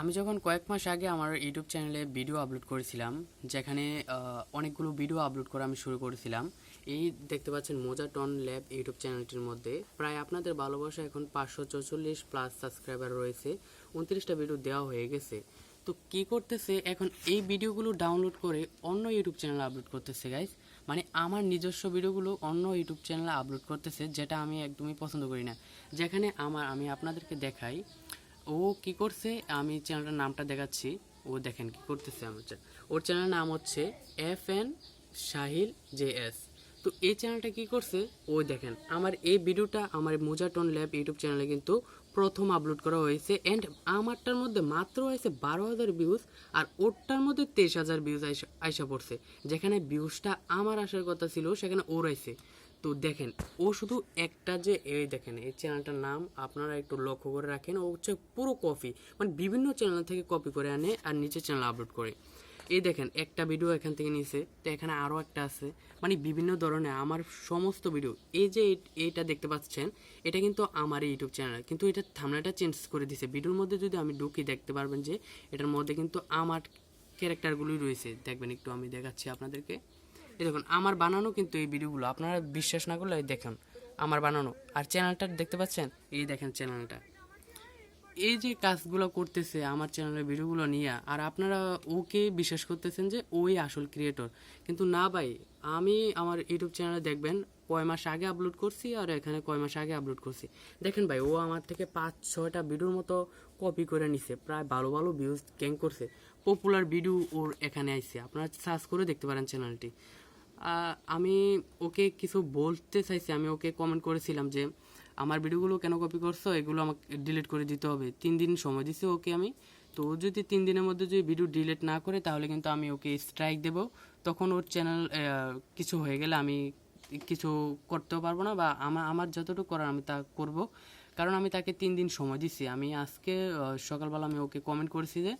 আমি যখন কয়েক মাস আগে আমার ইউটিউব চ্যানেলে ভিডিও আপলোড করেছিলাম, যেখানে অনেকগুলো ভিডিও আপলোড করা আমি শুরু করেছিলাম, এই দেখতে পাচ্ছেন মোজা টন ল্যাব ইউটিউব চ্যানেলটির মধ্যে প্রায় আপনাদের ভালোবাসা এখন পাঁচশো চৌচল্লিশ প্লাস সাবস্ক্রাইবার রয়েছে, উনত্রিশটা ভিডিও দেওয়া হয়ে গেছে। তো কি করতেছে এখন এই ভিডিওগুলো ডাউনলোড করে অন্য ইউটিউব চ্যানেলে আপলোড করতেছে গাইজ মানে আমার নিজস্ব ভিডিওগুলো অন্য ইউটিউব চ্যানেলে আপলোড করতেছে, যেটা আমি একদমই পছন্দ করি না। যেখানে আমার, আমি আপনাদেরকে দেখাই ও কি করছে? আমি চ্যানেলটার নামটা দেখাচ্ছি। ও দেখেন কি করতেছে আমার চ্যানেল ওর চ্যানেলের নাম হচ্ছে F N Sahil J S তো এই চ্যানেলটা কি করছে? ও দেখেন, আমার এই ভিডিওটা আমার মোজাটন ল্যাব ইউটিউব চ্যানেলে কিন্তু প্রথম আপলোড করা হয়েছে। অ্যান্ড আমারটার মধ্যে মাত্র হয়েছে বারো হাজার ভিউজ আর ওরটার মধ্যে তেইশ হাজার ভিউজ আইসা আইসা পড়ছে। যেখানে ভিউজটা আমার আসার কথা ছিল, সেখানে ওর আইছে তো দেখেন, ও শুধু একটা যে, এই দেখেন, এই চ্যানেলটার নাম আপনারা একটু লক্ষ্য করে রাখেন। ও হচ্ছে পুরো কপি মানে বিভিন্ন চ্যানেল থেকে কপি করে আনে আর নিচে চ্যানেল আপলোড করে। এই দেখেন, একটা ভিডিও এখান থেকে নিছে, তো এখানে আরও একটা আছে। মানে বিভিন্ন ধরনের, আমার সমস্ত ভিডিও, এই যে এইটা দেখতে পাচ্ছেন, এটা কিন্তু আমার ইউটিউব চ্যানেল। কিন্তু এটা থামনাটা চেঞ্জ করে দিছে। ভিডিওর মধ্যে যদি আমি ঢুকি, দেখতে পারবেন যে, এটার মধ্যে কিন্তু আমার ক্যারেক্টারগুলোই রয়েছে। দেখবেন, একটু আমি দেখাচ্ছি আপনাদেরকে। এই দেখুন, আমার বানানো কিন্তু এই ভিডিওগুলো, আপনারা বিশ্বাস না করলে দেখুন, আমার বানানো। আর চ্যানেলটা দেখতে পাচ্ছেন? এই দেখেন চ্যানেলটা। এই যে কাজগুলো করতেছে আমার চ্যানেলের ভিডিওগুলো নিয়ে, আর আপনারা ওকে বিশ্বাস করতেছেন যে ওই আসল ক্রিয়েটর কিন্তু না ভাই, আমি আমার ইউটিউব চ্যানেলে দেখবেন, কয় মাস আগে আপলোড করছি আর এখানে কয় মাস আগে আপলোড করছি। দেখেন ভাই, ও আমার থেকে পাঁচ, ছয়টা ভিডিওর মতো কপি করে নিছে, প্রায় ভালো ভালো ভিউজ গ্যাং করছে। পপুলার ভিডিও ওর এখানে আইছে, আপনারা সার্চ করে দেখতে পারেন চ্যানেলটি। আমি ওকে কিছু বলতে চাইছি, আমি ওকে কমেন্ট করেছিলাম যে, আমার ভিডিওগুলো কেন কপি করছ? এগুলো আমাকে ডিলিট করে দিতে হবে। তিন দিন সময় দিছি ওকে আমি। তো ও যদি তিন দিনের মধ্যে যদি ভিডিও ডিলিট না করে, তাহলে কিন্তু আমি ওকে স্ট্রাইক দেব। তখন ওর চ্যানেল কিছু হয়ে গেলে আমি কিছু করতেও পারব না বা আমার আমার যতটুকু করার আমি তা করব। কারণ আমি তাকে তিন দিন সময় দিছি। আমি আজকে সকালবেলা আমি ওকে কমেন্ট করেছি যে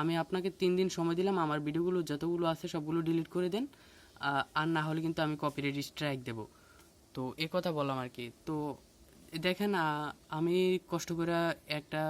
আমি আপনাকে তিন দিন সময় দিলাম। আমার ভিডিওগুলো যতগুলো আছে সবগুলো ডিলিট করে দেন। আর না হলে কিন্তু আমি কপিরাইট স্ট্রাইক দেব। তো এ কথা বললাম আর কি। তো দেখেন আমি কষ্ট করে একটা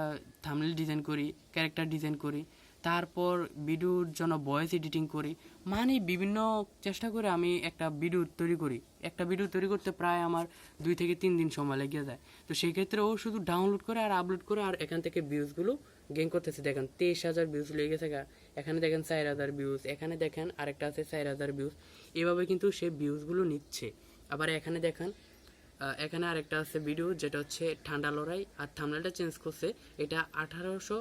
থামনেল ডিজাইন করি ক্যারেক্টার ডিজাইন করি, তারপর ভিডিওর জন্য ভয়েস এডিটিং করি মানে বিভিন্ন চেষ্টা করে আমি একটা ভিডিও তৈরি করি। একটা ভিডিও তৈরি করতে প্রায় আমার দুই থেকে তিন দিন সময় লেগে যায়। তো সেই ক্ষেত্রে ও শুধু ডাউনলোড করে আর আপলোড করে আর এখান থেকে ভিউজগুলো গেইন করতেছে। দেখেন, তেইশ হাজার ভিউজ লেগে গা। এখানে দেখেন চার হাজার ভিউজ এখানে দেখেন আরেকটা আছে চার হাজার ভিউজ এভাবে কিন্তু সে ভিউজগুলো নিচ্ছে। আবার এখানে দেখেন এখানে আরেকটা আছে ভিডিও যেটা হচ্ছে ঠান্ডা লড়াই আর থামলাটা চেঞ্জ করছে। এটা আঠারোশো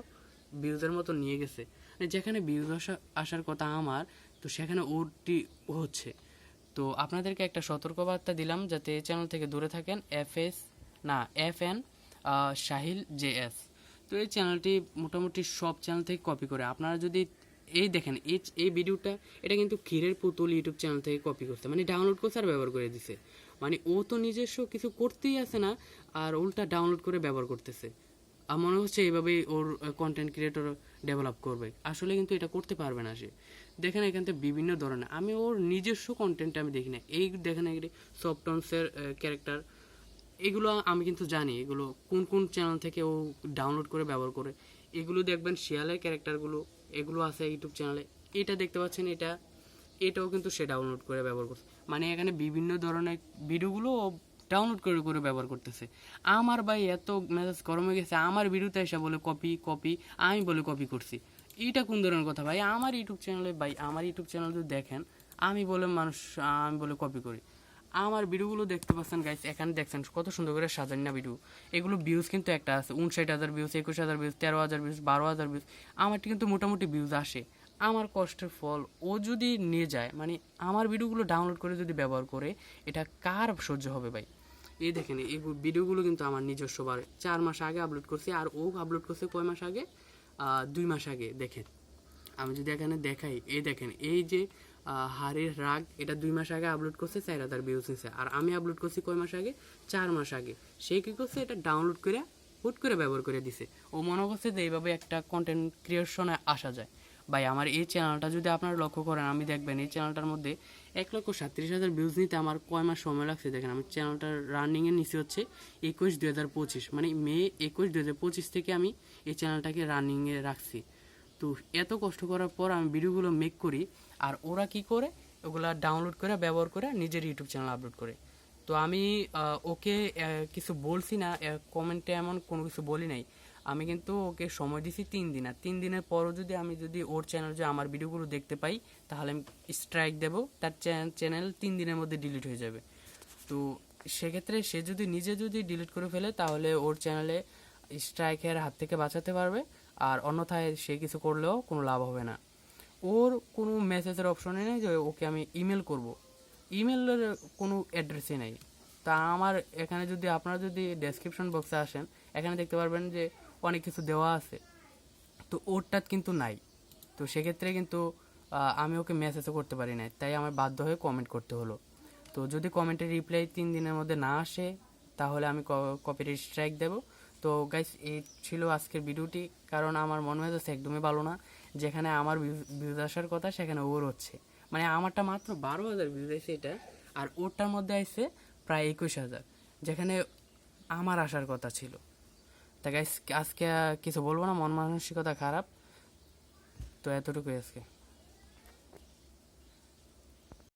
ভিউজের মতো নিয়ে গেছে। মানে যেখানে ভিউজ আসা, আসার কথা আমার, তো সেখানে ওটি হচ্ছে। তো আপনাদেরকে একটা সতর্কবার্তা দিলাম যাতে চ্যানেল থেকে দূরে থাকেন এফ এস না F N Sahil J S তো এই চ্যানেলটি মোটামুটি সব চ্যানেল থেকে কপি করে। আপনারা যদি এই দেখেন, এই এই ভিডিওটা এটা কিন্তু ক্ষীরের পুতুল ইউটিউব চ্যানেল থেকে কপি করছে। মানে ডাউনলোড করছে আর ব্যবহার করে দিছে। মানে ও তো নিজস্ব কিছু করতেই আছে না, আর উল্টা ডাউনলোড করে ব্যবহার করতেছে। আর মনে হচ্ছে এইভাবেই ওর কন্টেন্ট ক্রিয়েটর ডেভেলপ করবে। আসলে কিন্তু এটা করতে পারবে না সে। দেখেন এখান থেকে বিভিন্ন ধরনের। আমি ওর নিজস্ব কন্টেন্ট আমি দেখি না। এই দেখেন সফটনসের ক্যারেক্টার এগুলো আমি কিন্তু জানি, এগুলো কোন কোন চ্যানেল থেকে ও ডাউনলোড করে ব্যবহার করে। এগুলো দেখবেন শিয়ালের ক্যারেক্টারগুলো এগুলো আছে ইউটিউব চ্যানেলে এটা দেখতে পাচ্ছেন এটা, এটাও কিন্তু সে ডাউনলোড করে ব্যবহার করছে। মানে এখানে বিভিন্ন ধরনের ভিডিওগুলো ডাউনলোড করে করে ব্যবহার করতেছে। আমার ভাই এত মেজাজ গরম হয়ে গেছে, আমার ভিডিওতে এসে বলে কপি কপি আমি বলে কপি করছি। এইটা কোন ধরনের কথা ভাই? আমার ইউটিউব চ্যানেলে ভাই, আমার ইউটিউব চ্যানেল যদি দেখেন, আমি বলে মানুষ, আমি বলে কপি করি। আমার ভিডিওগুলো দেখতে পাচ্ছেন গাইস এখানে দেখছেন কত সুন্দর করে সাজান না ভিডিও এগুলো ভিউজ কিন্তু একটা আছে, উনষাট হাজার ভিউজ একুশ হাজার ভিউজ তেরো হাজার ভিউজ বারো হাজার ভিউজ আমারটি কিন্তু মোটামুটি ভিউজ আসে। আমার কষ্টের ফল, ও যদি নিয়ে যায় মানে আমার ভিডিওগুলো ডাউনলোড করে যদি ব্যবহার করে, এটা কার সহ্য হবে ভাই? এই দেখেন, এই ভিডিওগুলো কিন্তু আমার নিজস্ব, বার চার মাস আগে আপলোড করছি, আর ও আপলোড করছে কয় মাস আগে? দুই মাস আগে, দেখেন। আমি যদি এখানে দেখাই, এই দেখেন, এই যে হারের রাগ, এটা দুই মাস আগে আপলোড করছে চার হাজার ভিউজ নিছে। আর আমি আপলোড করছি কয় মাস আগে? চার মাস আগে। সে কী করছে? এটা ডাউনলোড করে, হুট করে ব্যবহার করে দিছে। ও মনে করছে যে এইভাবে একটা কন্টেন্ট ক্রিয়েশনে আসা যায়। ভাই, আমার এই চ্যানেলটা যদি আপনারা লক্ষ্য করেন, আমি দেখবেন এই চ্যানেলটার মধ্যে এক লক্ষ সাতত্রিশ হাজার ভিউজ নিতে আমার কয় মাস সময় লাগছে? দেখেন, আমি চ্যানেলটার রানিংয়ের নিচে হচ্ছে একুশ দুই হাজার পঁচিশ। মানে মে একুশ দুই হাজার পঁচিশ থেকে আমি এই চ্যানেলটাকে রানিংয়ে রাখছি। তো এত কষ্ট করার পর আমি ভিডিওগুলো মেক করি, আর ওরা কি করে? ওগুলো ডাউনলোড করে, ব্যবহার করে নিজের ইউটিউব চ্যানেল আপলোড করে। তো আমি ওকে কিছু বলছি না কমেন্টে এমন কোনো কিছু বলি নাই। আমি কিন্তু ওকে সময় দিছি তিন দিন, আর তিন দিনের পরও যদি আমি যদি ওর চ্যানেল যে আমার ভিডিওগুলো দেখতে পাই, তাহলে আমি স্ট্রাইক দেবো, তার চ্যানেল তিন দিনের মধ্যে ডিলিট হয়ে যাবে। তো সেক্ষেত্রে সে যদি নিজে যদি ডিলিট করে ফেলে, তাহলে ওর চ্যানেলে স্ট্রাইকের হাত থেকে বাঁচাতে পারবে। আর অন্যথায় সে কিছু করলেও কোনো লাভ হবে না। ওর কোনো মেসেজের অপশনে নেই যে ওকে আমি ইমেল করব। ইমেলের কোনো অ্যাড্রেসই নেই। তা আমার এখানে যদি আপনারা যদি ডেসক্রিপশন বক্সে আসেন, এখানে দেখতে পারবেন যে অনেক কিছু দেওয়া আছে। তো ওরটা কিন্তু নাই। তো সেক্ষেত্রে কিন্তু আমি ওকে মেসেজও করতে পারি না তাই আমার বাধ্য হয়ে কমেন্ট করতে হলো। তো যদি কমেন্টের রিপ্লাই তিন দিনের মধ্যে না আসে, তাহলে আমি কপিরাইট স্ট্রাইক দেব। তো গাইস এই ছিল আজকের ভিডিওটি। কারণ আমার মনে হয়েছে একদমই ভালো না। যেখানে আমার ভিউজ আসার কথা, সেখানে ওর হচ্ছে। মানে আমারটা মাত্র বারো হাজার ভিউজ আছে এটা, আর ওরটার মধ্যে আসছে প্রায় একুশ হাজার। যেখানে আমার আসার কথা ছিল। তা গাইস আজকে কিছু বলব না, মন মানসিকতা খারাপ। তো এতটুকুই আজকে।